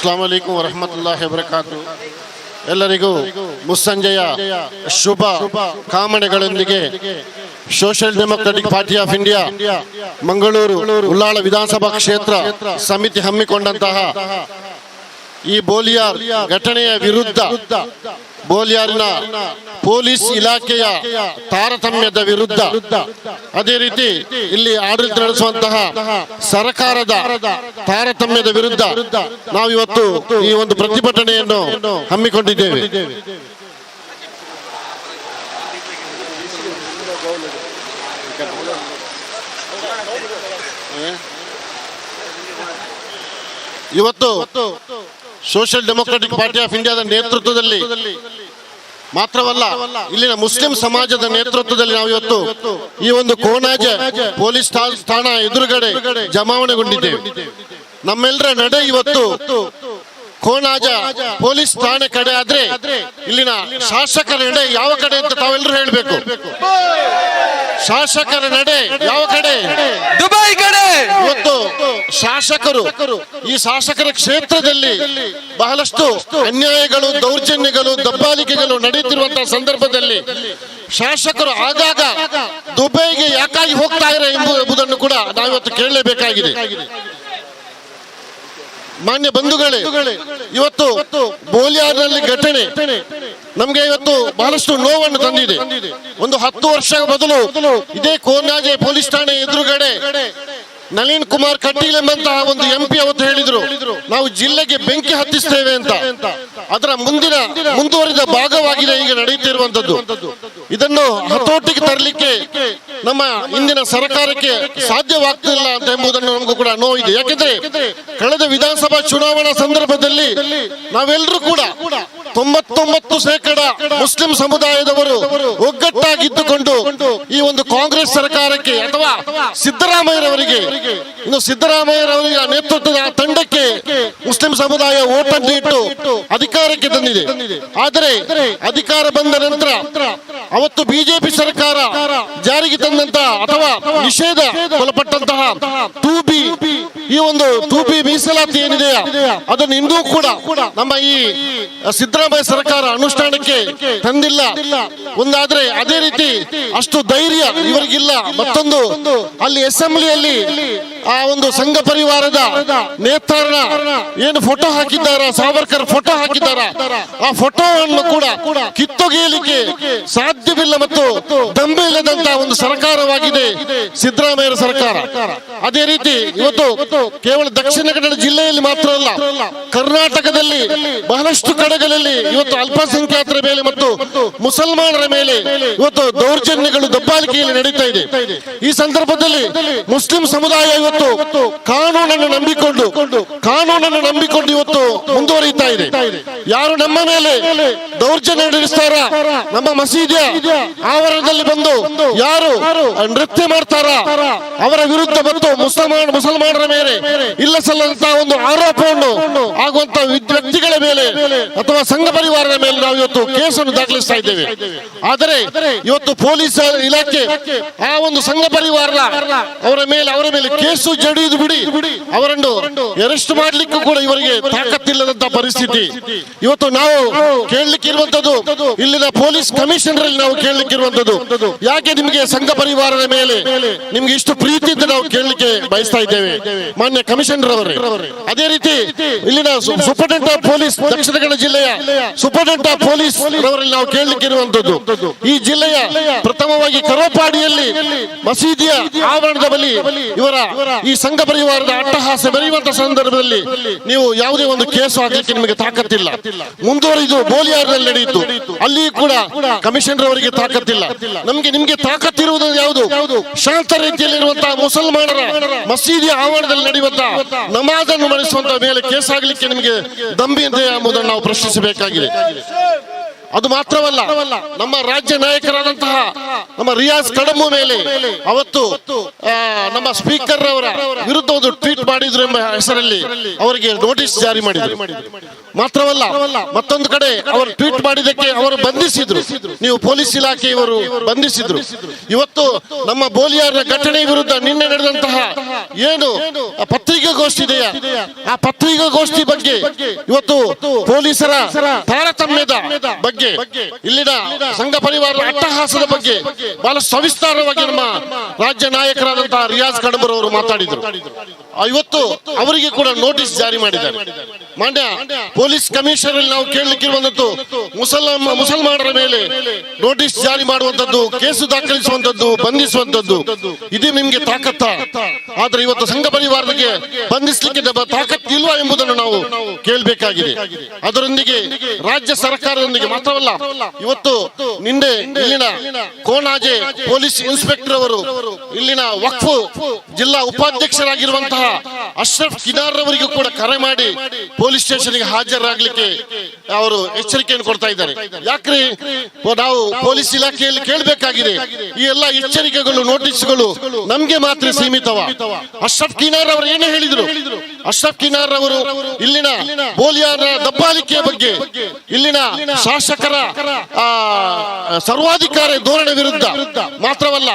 ಅಸ್ಲಾಂ ವಲೈಕುಂ ವರಹಮತುಲ್ಲಾಹಿ ವಬರಕಾತು ಎಲ್ಲರಿಗೂ ಮುಸ್ಸಂಜೆಯ ಶುಭ ಕಾಮನೆಗಳೊಂದಿಗೆ Social Democratic Party of India Mangaluru Ullal ವಿಧಾನಸಭಾ ಕ್ಷೇತ್ರ ಸಮಿತಿ ಹಮ್ಮಿಕೊಂಡಂತಹ ಈ ಬೋಲಿಯಾರ್ ಘಟನೆಯ ವಿರುದ್ಧ ಬೋಲಿಯಾರಿನ ಪೊಲೀಸ್ ಇಲಾಖೆಯ ತಾರತಮ್ಯದ ವಿರುದ್ಧ. ಅದೇ ರೀತಿ ಇಲ್ಲಿ ಆಡಳಿತ ನಡೆಸುವಂತಹ ಸರ್ಕಾರದ ತಾರತಮ್ಯದ ವಿರುದ್ಧ ನಾವಿವತ್ತು ಈ ಒಂದು ಪ್ರತಿಭಟನೆಯನ್ನು ಹಮ್ಮಿಕೊಂಡಿದ್ದೇವೆ. ಇವತ್ತು ಸೋಷಿಯಲ್ ಡೆಮೊಕ್ರೆಟಿಕ್ ಪಾರ್ಟಿ ಆಫ್ ಇಂಡಿಯಾದ ನೇತೃತ್ವದಲ್ಲಿ ಮಾತ್ರವಲ್ಲ, ಇಲ್ಲಿನ ಮುಸ್ಲಿಂ ಸಮಾಜದ ನೇತೃತ್ವದಲ್ಲಿ ನಾವು ಇವತ್ತು ಈ ಒಂದು ಕೋನಾಜ ಪೊಲೀಸ್ ಸ್ಥಾನ ಎದುರುಗಡೆ ಜಮಾವಣೆಗೊಂಡಿದ್ದೇವೆ. ನಮ್ಮೆಲ್ಲರ ನಡೆ ಇವತ್ತು ಕೋನಾಜ ಪೊಲೀಸ್ ಠಾಣೆ ಕಡೆ ಆದ್ರೆ ಇಲ್ಲಿನ ಶಾಸಕರ ನಡೆ ಯಾವ ಕಡೆ ಅಂತ ತಾವೆಲ್ಲರೂ ಹೇಳಬೇಕು. ಶಾಸಕರ ನಡೆ ಯಾವ ಕಡೆ? ದುಬೈ ಕಡೆ. ಇವತ್ತು ಶಾಸಕರು ಈ ಶಾಸಕರ ಕ್ಷೇತ್ರದಲ್ಲಿ ಬಹಳಷ್ಟು ಅನ್ಯಾಯಗಳು ದೌರ್ಜನ್ಯಗಳು ದಬ್ಬಾಲಿಕೆಗಳು ನಡೆಯುತ್ತಿರುವಂತಹ ಸಂದರ್ಭದಲ್ಲಿ ಶಾಸಕರು ಆಗಾಗ ದುಬೈಗೆ ಯಾಕಾಗಿ ಹೋಗ್ತಾ ಇರ ಎಂಬುದನ್ನು ಕೂಡ ನಾವಿವತ್ತು ಕೇಳಲೇಬೇಕಾಗಿದೆ. ಮಾನ್ಯ ಬಂಧುಗಳೇ ಇವತ್ತು ಬೋಲಿಯಾರ್ನಲ್ಲಿ ಘಟನೆ. ನಮ್ಗೆ ಇವತ್ತು ಬಹಳಷ್ಟು ನೋವನ್ನು ತಂದಿದೆ. ಒಂದು ಹತ್ತು ವರ್ಷ ಬದಲು ಇದೇ ಕೋನಾಜೆ ಪೊಲೀಸ್ ಠಾಣೆ ಎದುರುಗಡೆ ನಳಿನ್ ಕುಮಾರ್ ಕಟೀಲ್ ಎಂಬಂತಹ ಒಂದು ಎಂ ಪಿ ಅವತ್ತು ಹೇಳಿದ್ರು, ನಾವು ಜಿಲ್ಲೆಗೆ ಬೆಂಕಿ ಹತ್ತಿಸ್ತೇವೆ ಅಂತ. ಅದರ ಮುಂದಿನ ಮುಂದುವರಿದ ಭಾಗವಾಗಿದೆ ಈಗ ನಡೆಯುತ್ತಿರುವಂತದ್ದು. ಇದನ್ನು ಹತೋಟಿಗೆ ತರಲಿಕ್ಕೆ ನಮ್ಮ ಇಂದಿನ ಸರ್ಕಾರಕ್ಕೆ ಸಾಧ್ಯವಾಗ್ತಿಲ್ಲ ಅಂತ ಎಂಬುದನ್ನು ನಮಗೂ ಕೂಡ ನೋವಿದೆ ಯಾಕೆಂದ್ರೆ ಕಳೆದ ವಿಧಾನಸಭಾ ಚುನಾವಣಾ ಸಂದರ್ಭದಲ್ಲಿ ನಾವೆಲ್ಲರೂ ಕೂಡ ತೊಂಬತ್ತೊಂಬತ್ತು ಶೇಕಡ ಮುಸ್ಲಿಂ ಸಮುದಾಯದವರು ಒಗ್ಗಟ್ಟಾಗಿದ್ದುಕೊಂಡು ಈ ಒಂದು ಕಾಂಗ್ರೆಸ್ ಸರ್ಕಾರಕ್ಕೆ ಅಥವಾ ಸಿದ್ದರಾಮಯ್ಯರವರಿಗೆ, ಇನ್ನು ಸಿದ್ದರಾಮಯ್ಯರವರಿಗೆ ನೇತೃತ್ವದ ತಂಡಕ್ಕೆ ಮುಸ್ಲಿಂ ಸಮುದಾಯ ಓಟನ್ನು ಇಟ್ಟು ಅಧಿಕಾರಕ್ಕೆ ತಂದಿದೆ. ಆದರೆ ಅಧಿಕಾರ ಬಂದ ನಂತರ ಅವತ್ತು ಬಿಜೆಪಿ ಸರ್ಕಾರ ಜಾರಿಗೆ ತಂದಂತಹ ಅಥವಾ ನಿಷೇಧ ಒಳಪಟ್ಟಂತಹ ಟೂಬಿ ಈ ಒಂದು ಟೂಬಿ ಮೀಸಲಾತಿ ಏನಿದೆ ಅದನ್ನು ಇಂದೂ ಕೂಡ ನಮ್ಮ ಈ ಸಿದ್ದರಾಮಯ್ಯ ಸರ್ಕಾರ ಅನುಷ್ಠಾನಕ್ಕೆ ತಂದಿಲ್ಲ. ಒಂದಾದ್ರೆ ಅದೇ ರೀತಿ ಅಷ್ಟು ಧೈರ್ಯ ಇವರಿಗಿಲ್ಲ. ಮತ್ತೊಂದು, ಅಲ್ಲಿ ಅಸೆಂಬ್ಲಿಯಲ್ಲಿ ಆ ಒಂದು ಸಂಘ ಪರಿವಾರದ ನೇತಾರನ ಏನು ಫೋಟೋ ಹಾಕಿದ್ದಾರ? ಸಾವರ್ಕರ್ ಫೋಟೋ ಹಾಕಿದ್ದಾರ? ಆ ಫೋಟೋವನ್ನು ಕೂಡ ಕಿತ್ತೊಗೆಯಲಿಕ್ಕೆ ಸಾಧ್ಯವಿಲ್ಲ ಮತ್ತು ದಂಬೆ ಇಲ್ಲದಂತ ಒಂದು ಸರ್ಕಾರವಾಗಿದೆ ಸಿದ್ದರಾಮಯ್ಯ ಸರ್ಕಾರ. ಅದೇ ರೀತಿ ಇವತ್ತು ಕೇವಲ ದಕ್ಷಿಣ ಕನ್ನಡ ಜಿಲ್ಲೆಯಲ್ಲಿ ಮಾತ್ರ ಅಲ್ಲ, ಕರ್ನಾಟಕದಲ್ಲಿ ಬಹಳಷ್ಟು ಕಡೆಗಳಲ್ಲಿ ಇವತ್ತು ಅಲ್ಪಸಂಖ್ಯಾತರ ಮೇಲೆ ಮತ್ತು ಮುಸಲ್ಮಾನರ ಮೇಲೆ ಇವತ್ತು ದೌರ್ಜನ್ಯಗಳು ದಬ್ಬಾಳಿಕೆಯಲ್ಲಿ ನಡೀತಾ ಇದೆ. ಈ ಸಂದರ್ಭದಲ್ಲಿ ಮುಸ್ಲಿಂ ಸಮುದಾಯ ಇವತ್ತು ಕಾನೂನನ್ನು ನಂಬಿಕೊಂಡು ಕಾನೂನನ್ನು ನಂಬಿಕೊಂಡು ಇವತ್ತು ಮುಂದುವರಿಯುತ್ತಾ ಇದೆ. ಯಾರು ನಮ್ಮ ಮೇಲೆ ದೌರ್ಜನ್ಯ ನಡೆಸ್ತಾರ? ನಮ್ಮ ಮಸೀದಿಯ ಆವರಣದಲ್ಲಿ ಬಂದು ಯಾರು ನೃತ್ಯ ಮಾಡ್ತಾರ? ಅವರ ವಿರುದ್ಧ ಮತ್ತು ಮುಸಲ್ಮಾನ್, ಮುಸಲ್ಮಾನರ ಮೇಲೆ ಇಲ್ಲ ಸಲ್ಲಂತಹ ಒಂದು ಆರೋಪವನ್ನು ಆಗುವಂತ ವ್ಯಕ್ತಿಗಳ ಮೇಲೆ ಅಥವಾ ಸಂಘ ಪರಿವಾರದ ಮೇಲೆ ನಾವು ಇವತ್ತು ಕೇಸನ್ನು ದಾಖಲಿಸ್ತಾ ಇದ್ದೇವೆ. ಆದರೆ ಇವತ್ತು ಪೊಲೀಸ್ ಇಲಾಖೆ ಆ ಒಂದು ಸಂಘ ಪರಿವಾರ ಅವರ ಮೇಲೆ ಅವರ ಮೇಲೆ ಕೇಸು ಜಡಿಯುವುದು ಬಿಡಿ. ಅವರನ್ನು ಅರೆಸ್ಟ್ ಮಾಡ್ಲಿಕ್ಕೂ ಕೂಡ ಇವರಿಗೆ ತಾಕತ್ತಿಲ್ಲದಂತ ಪರಿಸ್ಥಿತಿ. ಇವತ್ತು ನಾವು ಕೇಳಲಿಕ್ಕೆ ಇರುವಂತದ್ದು ಇಲ್ಲಿನ ಪೊಲೀಸ್ ಕಮಿಷನರ್ ನಾವು ಕೇಳಲಿಕ್ಕೆ ಇರುವಂತದ್ದು ಯಾಕೆ ನಿಮಗೆ ಸಂಘ ಪರಿವಾರದ ಮೇಲೆ ನಿಮ್ಗೆ ಇಷ್ಟು ಪ್ರೀತಿ ಅಂತ ನಾವು ಕೇಳಲಿಕ್ಕೆ ಬಯಸ್ತಾ ಇದ್ದೇವೆ? ಮಾನ್ಯ ಕಮಿಷನರ್ ಅವರೇ ಅದೇ ರೀತಿ ಇಲ್ಲಿನ ಸೂಪರ್ಟೆಂಟ್ ಪೊಲೀಸ್ ದಕ್ಷಿಣ ಕನ್ನಡ ಜಿಲ್ಲೆಯ ಸೂಪರ್ಟೆಂಟ್ ಆಫ್ ಪೊಲೀಸ್ ಅವರಲ್ಲಿ ನಾವು ಕೇಳಲಿಕ್ಕೆ ಇರುವಂತದ್ದು ಈ ಜಿಲ್ಲೆಯ ಪ್ರಥಮವಾಗಿ ಕರೋಪಾಡಿಯಲ್ಲಿ ಮಸೀದಿಯ ಆವರಣದ ಬಳಿ ಇವರ ಈ ಸಂಘ ಪರಿವಾರದ ಅಟ್ಟಹಾಸ ಬೆರೆಯುವಂತ ಸಂದರ್ಭದಲ್ಲಿ ನೀವು ಯಾವುದೇ ಒಂದು ಕೇಸು ಹಾಕಲಿಕ್ಕೆ ನಿಮಗೆ ತಾಕತ್ತಿಲ್ಲ. ಮುಂದುವರಿದು ಬೋಲಿಯಾರದಲ್ಲಿ ನಡೆಯಿತು. ಅಲ್ಲಿ ಕೂಡ ಕಮಿಷನರ್ ಅವರಿಗೆ ತಾಕತ್ತಿಲ್ಲ. ನಮ್ಗೆ ನಿಮ್ಗೆ ತಾಕತ್ತಿರುವುದು ಯಾವುದು? ಶಾಂತ ರೀತಿಯಲ್ಲಿರುವಂತಹ ಮುಸಲ್ಮಾನರ ಮಸೀದಿ ಆವರಣದಲ್ಲಿ ನಡೆಯುವಂತಹ ನಮಾಜನ್ನು ಮಾಡಿಸುವಂತಹ ಮೇಲೆ ಕೇಸ್ ಆಗಲಿಕ್ಕೆ ನಿಮಗೆ ದಂಬಿ ಇದೆ ಎಂಬುದನ್ನು ನಾವು ಪ್ರಶ್ನಿಸಬೇಕಾಗಿದೆ. ಅದು ಮಾತ್ರವಲ್ಲ, ನಮ್ಮ ರಾಜ್ಯ ನಾಯಕರಾದಂತಹ ನಮ್ಮ ರಿಯಾಜ್ ಕಡಮು ಮೇಲೆ ಅವತ್ತು ನಮ್ಮ ಸ್ಪೀಕರ್ ಅವರ ವಿರುದ್ಧ ಒಂದು ಟ್ವೀಟ್ ಮಾಡಿದ್ರು ಎಂಬ ಹೆಸರಲ್ಲಿ ಅವರಿಗೆ ನೋಟಿಸ್ ಜಾರಿ ಮಾಡಿದ್ರು. ಮಾತ್ರವಲ್ಲ, ಮತ್ತೊಂದು ಕಡೆ ಅವರು ಟ್ವೀಟ್ ಮಾಡಿದಕ್ಕೆ ಅವರು ಬಂಧಿಸಿದ್ರು. ನೀವು ಪೊಲೀಸ್ ಇಲಾಖೆಯವರು ಬಂಧಿಸಿದ್ರು. ಇವತ್ತು ನಮ್ಮ ಬೋಲಿಯಾರ ಘಟನೆ ವಿರುದ್ಧ ನಿನ್ನೆ ನಡೆದಂತಹ ಏನು ಪತ್ರಿಕಾಗೋಷ್ಠಿ ಇದೆಯಾ ಆ ಪತ್ರಿಕಾಗೋಷ್ಠಿ ಬಗ್ಗೆ ಇವತ್ತು ಪೊಲೀಸರ ತಾರತಮ್ಯದ ಬಗ್ಗೆ ಇಲ್ಲಿನ ಸಂಘ ಪರಿವಾರದ ಅಟ್ಟಹಾಸದ ಬಗ್ಗೆ ಬಹಳ ಸವಿಸ್ತಾರವಾಗಿ ನಮ್ಮ ರಾಜ್ಯ ನಾಯಕರಾದಂತಹ ರಿಯಾಜ್ ಕಡಬರ್ ಅವರು ಮಾತಾಡಿದರು. ಇವತ್ತು ಅವರಿಗೆ ಕೂಡ ನೋಟಿಸ್ ಜಾರಿ ಮಾಡಿದ್ದಾರೆ. ಮಾನ್ಯ ಪೊಲೀಸ್ ಕಮಿಷನರ್ ನಾವು ಕೇಳಲಿಕ್ಕಿರುವಂತದ್ದು ಮುಸಲ್ಮ ಮುಸಲ್ಮಾನರ ಮೇಲೆ ನೋಟಿಸ್ ಜಾರಿ ಮಾಡುವಂತದ್ದು ಕೇಸು ದಾಖಲಿಸುವಂತದ್ದು ಬಂಧಿಸುವಂತದ್ದು. ಇದು ನಿಮ್ಗೆ ತಾಕತ್ತ. ಆದ್ರೆ ಇವತ್ತು ಸಂಘ ಪರಿವಾರಕ್ಕೆ ಬಂಧಿಸಲಿಕ್ಕೆ ತಾಕತ್ತಿಲ್ವಾ ತಾಕತ್ತು ಇಲ್ವಾ ಎಂಬುದನ್ನು ನಾವು ಕೇಳಬೇಕಾಗಿದೆ. ಅದರೊಂದಿಗೆ ರಾಜ್ಯ ಸರ್ಕಾರದೊಂದಿಗೆ ಮಾತ್ರವಲ್ಲ ಇವತ್ತು ನಿನ್ನೆ ಇಲ್ಲಿನ ಕೋಣಾಜೆ ಪೊಲೀಸ್ ಇನ್ಸ್ಪೆಕ್ಟರ್ ಅವರು, ಇಲ್ಲಿನ ವಕ್ಫ್ ಜಿಲ್ಲಾ ಉಪಾಧ್ಯಕ್ಷರಾಗಿರುವಂತಹ ಅಶ್ರಫ್ ಕಿನಾರ್ ಅವರಿಗೂ ಕೂಡ ಕರೆ ಮಾಡಿ ಪೊಲೀಸ್ ಸ್ಟೇಷನ್ಗೆ ಹಾಜರಾಗ್ಲಿಕ್ಕೆ ಅವರು ಎಚ್ಚರಿಕೆಯನ್ನು ಕೊಡ್ತಾ ಇದ್ದಾರೆ. ಯಾಕ್ರಿ? ನಾವು ಪೊಲೀಸ್ ಇಲಾಖೆಯಲ್ಲಿ ಕೇಳಬೇಕಾಗಿದೆ. ಈ ಎಲ್ಲ ಎಚ್ಚರಿಕೆಗಳು, ನೋಟಿಸ್ಗಳು ನಮ್ಗೆ ಮಾತ್ರ ಸೀಮಿತವ. ಅಶ್ರಫ್ ಕಿನಾರ್ ಅವರು ಏನು ಹೇಳಿದ್ರು? ಅಶ್ರಫ್ ಕಿನಾರ್ ಅವರು ಇಲ್ಲಿನ ಬೋಲಿಯಾರ ದಬ್ಬಾಲಿಕೆಯ ಬಗ್ಗೆ, ಇಲ್ಲಿನ ಶಾಸಕರ ಸರ್ವಾಧಿಕಾರಿ ಧೋರಣೆ ವಿರುದ್ಧ ಮಾತ್ರವಲ್ಲ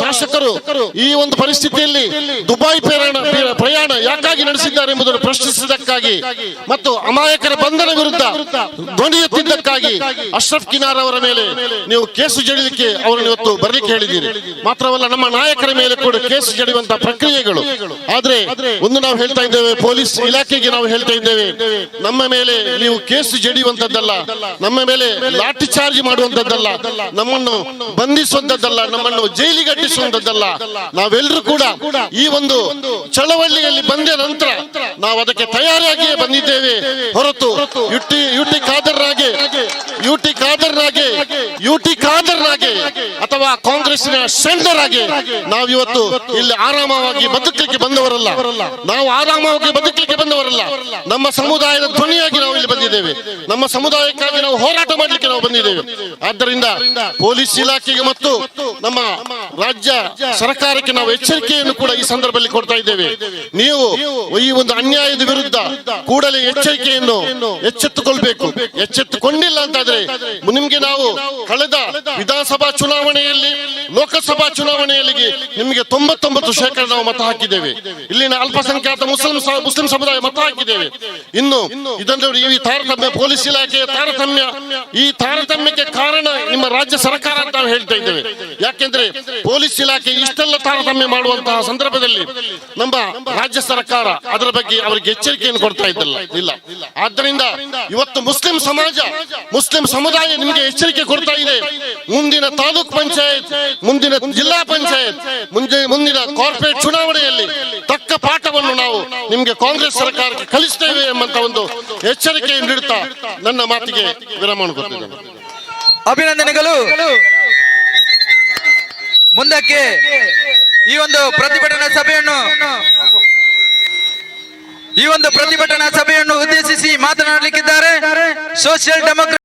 ಶಾಸಕರು ಈ ಒಂದು ಪರಿಸ್ಥಿತಿಯಲ್ಲಿ ದುಬಾಯಿ ಪ್ರಯಾಣ ಪ್ರಯಾಣ ಯಾಕಾಗಿ ನಡೆಸಿದ್ದಾರೆ ಎಂಬುದನ್ನು ಪ್ರಶ್ನಿಸಿದ್ದಕ್ಕಾಗಿ ಮತ್ತು ಅಮಾಯಕರ ಬಂಧನ ವಿರುದ್ಧ ಧ್ವನಿ ಎತ್ತಿದ್ದಕ್ಕಾಗಿ ಅಶ್ರಫ್ ಕಿನಾರ್ ಅವರ ಮೇಲೆ ನೀವು ಕೇಸು ಜಡಿಲಿಕ್ಕೆ ಅವರನ್ನು ಇವತ್ತು ಬರಲಿಕ್ಕೆ ಹೇಳಿದ್ದೀರಿ. ಮಾತ್ರವಲ್ಲ, ನಮ್ಮ ನಾಯಕರ ಮೇಲೆ ಕೂಡ ಕೇಸು ಜಡಿಯುವಂತಹ ಪ್ರಕ್ರಿಯೆಗಳು. ಆದ್ರೆ, ಒಂದು ನಾವು ಹೇಳ್ತಾ ಇದ್ದೇವೆ, ಪೊಲೀಸ್ ಇಲಾಖೆಗೆ ನಾವು ಹೇಳ್ತಾ ಇದ್ದೇವೆ, ನಮ್ಮ ಮೇಲೆ ನೀವು ಕೇಸು ಜಡಿಯುವಂತದ್ದಲ್ಲ ನಮ್ಮ ಮೇಲೆ ಲಾಠಿ ಚಾರ್ಜ್ ಮಾಡುವಂತದ್ದಲ್ಲ ನಮ್ಮನ್ನು ಬಂಧಿಸುವಂತದ್ದಲ್ಲ ನಮ್ಮನ್ನು ಜೈಲಿಗೆ ಅಟ್ಟಿಸುವಂತದ್ದಲ್ಲ ನಾವೆಲ್ಲರೂ ಕೂಡ ಈ ಒಂದು ಚಳವಳಿಯಲ್ಲಿ ಬಂದ ನಂತರ ನಾವು ಅದಕ್ಕೆ ತಯಾರಿಯಾಗಿಯೇ ಬಂದಿದ್ದೇವೆ. ಹೊರತು ಯುಟಿ ಯುಟಿ ಖಾದರ್ನಾಗೆ ಯುಟಿ ಖಾದರ್ನಾಗೆ ಯುಟಿ ಆಗಿ ಅಥವಾ ಕಾಂಗ್ರೆಸ್ನ ಸೆಂಟರ್ ಆಗಿ ನಾವು ಇವತ್ತು ಇಲ್ಲಿ ಆರಾಮವಾಗಿ ಬದುಕಲಿಕ್ಕೆ ಬಂದವರಲ್ಲ. ನಾವು ಆರಾಮವಾಗಿ ಬದುಕಲಿಕ್ಕೆ ಬಂದವರಲ್ಲ. ನಮ್ಮ ಸಮುದಾಯದ ಧ್ವನಿಯಾಗಿ ನಾವು ಇಲ್ಲಿ ಬಂದಿದ್ದೇವೆ. ನಮ್ಮ ಸಮುದಾಯಕ್ಕಾಗಿ ನಾವು ಹೋರಾಟ ಬಂದಿದ್ದೇವೆ ಆದ್ದರಿಂದ ಪೊಲೀಸ್ ಇಲಾಖೆಗೆ ಮತ್ತು ನಮ್ಮ ರಾಜ್ಯ ಸರ್ಕಾರಕ್ಕೆ ನಾವು ಎಚ್ಚರಿಕೆಯನ್ನು ಕೂಡ ಈ ಸಂದರ್ಭದಲ್ಲಿ ಕೊಡ್ತಾ ಇದ್ದೇವೆ. ನೀವು ಈ ಒಂದು ಅನ್ಯಾಯದ ವಿರುದ್ಧ ಕೂಡಲೇ ಎಚ್ಚರಿಕೆಯನ್ನು ಎಚ್ಚೆತ್ತುಕೊಳ್ಬೇಕು. ಎಚ್ಚೆತ್ತುಕೊಂಡಿಲ್ಲ ಅಂತಾದ್ರೆ ನಿಮ್ಗೆ ನಾವು ಕಳೆದ ವಿಧಾನಸಭಾ ಚುನಾವಣೆಯಲ್ಲಿ, ಲೋಕಸಭಾ ಚುನಾವಣೆಯಲ್ಲಿ ನಿಮಗೆ ತೊಂಬತ್ತೊಂಬತ್ತು ಶೇಕಡ ನಾವು ಮತ ಹಾಕಿದ್ದೇವೆ. ಇಲ್ಲಿನ ಅಲ್ಪಸಂಖ್ಯಾತ ಮುಸ್ಲಿಂ ಮುಸ್ಲಿಂ ಸಮುದಾಯ ಮತ ಹಾಕಿದ್ದೇವೆ. ಇನ್ನು ಇದನ್ನು ಈ ತಾರತಮ್ಯ, ಪೊಲೀಸ್ ಇಲಾಖೆಯ ತಾರತಮ್ಯ, ಈ ತಾರತಮ್ಯಕ್ಕೆ ಕಾರಣ ನಿಮ್ಮ ರಾಜ್ಯ ಸರ್ಕಾರ ಅಂತ ನಾವು ಹೇಳ್ತಾ ಇದ್ದೇವೆ. ಯಾಕೆಂದ್ರೆ ಪೊಲೀಸ್ ಇಲಾಖೆ ಇಷ್ಟೆಲ್ಲ ತಾರತಮ್ಯ ಮಾಡುವಂತಹ ಸಂದರ್ಭದಲ್ಲಿ ನಮ್ಮ ರಾಜ್ಯ ಸರ್ಕಾರ ಅದರ ಬಗ್ಗೆ ಅವರಿಗೆ ಎಚ್ಚರಿಕೆಯನ್ನು ಕೊಡ್ತಾ ಇದ್ದಲ್ಲ, ಇಲ್ಲ. ಆದ್ದರಿಂದ ಇವತ್ತು ಮುಸ್ಲಿಂ ಸಮಾಜ, ಮುಸ್ಲಿಂ ಸಮುದಾಯ ನಿಮಗೆ ಎಚ್ಚರಿಕೆ ಕೊಡ್ತಾ ಇದೆ. ಮುಂದಿನ ತಾಲೂಕ್ ಪಂಚಾಯತ್, ಮುಂದಿನ ಜಿಲ್ಲಾ ಪಂಚಾಯತ್, ಮುಂದೆ ಮುಂದಿನ ಕಾರ್ಪೊರೇಟ್ ಚುನಾವಣೆಯಲ್ಲಿ ತಕ್ಕ ಪಾಠವನ್ನು ನಾವು ನಿಮಗೆ ಕಾಂಗ್ರೆಸ್ ಸರ್ಕಾರಕ್ಕೆ ಕಲಿಸ್ತೇವೆ ಎಂಬಂತ ಒಂದು ಎಚ್ಚರಿಕೆಯನ್ನು ನೀಡುತ್ತಾ ನನ್ನ ಮಾತಿಗೆ ವಿರಾಮ ಕೊಡ್ತಿದ್ದೇನೆ. ಅಭಿನಂದನೆಗಳು. ಮುಂದಕ್ಕೆ ಈ ಒಂದು ಪ್ರತಿಭಟನಾ ಸಭೆಯನ್ನು ಈ ಒಂದು ಪ್ರತಿಭಟನಾ ಸಭೆಯನ್ನು ಉದ್ದೇಶಿಸಿ ಮಾತನಾಡಲಿಕ್ಕಿದ್ದಾರೆ. ಸೋಷಿಯಲ್ ಡೆಮೋಕ್ರ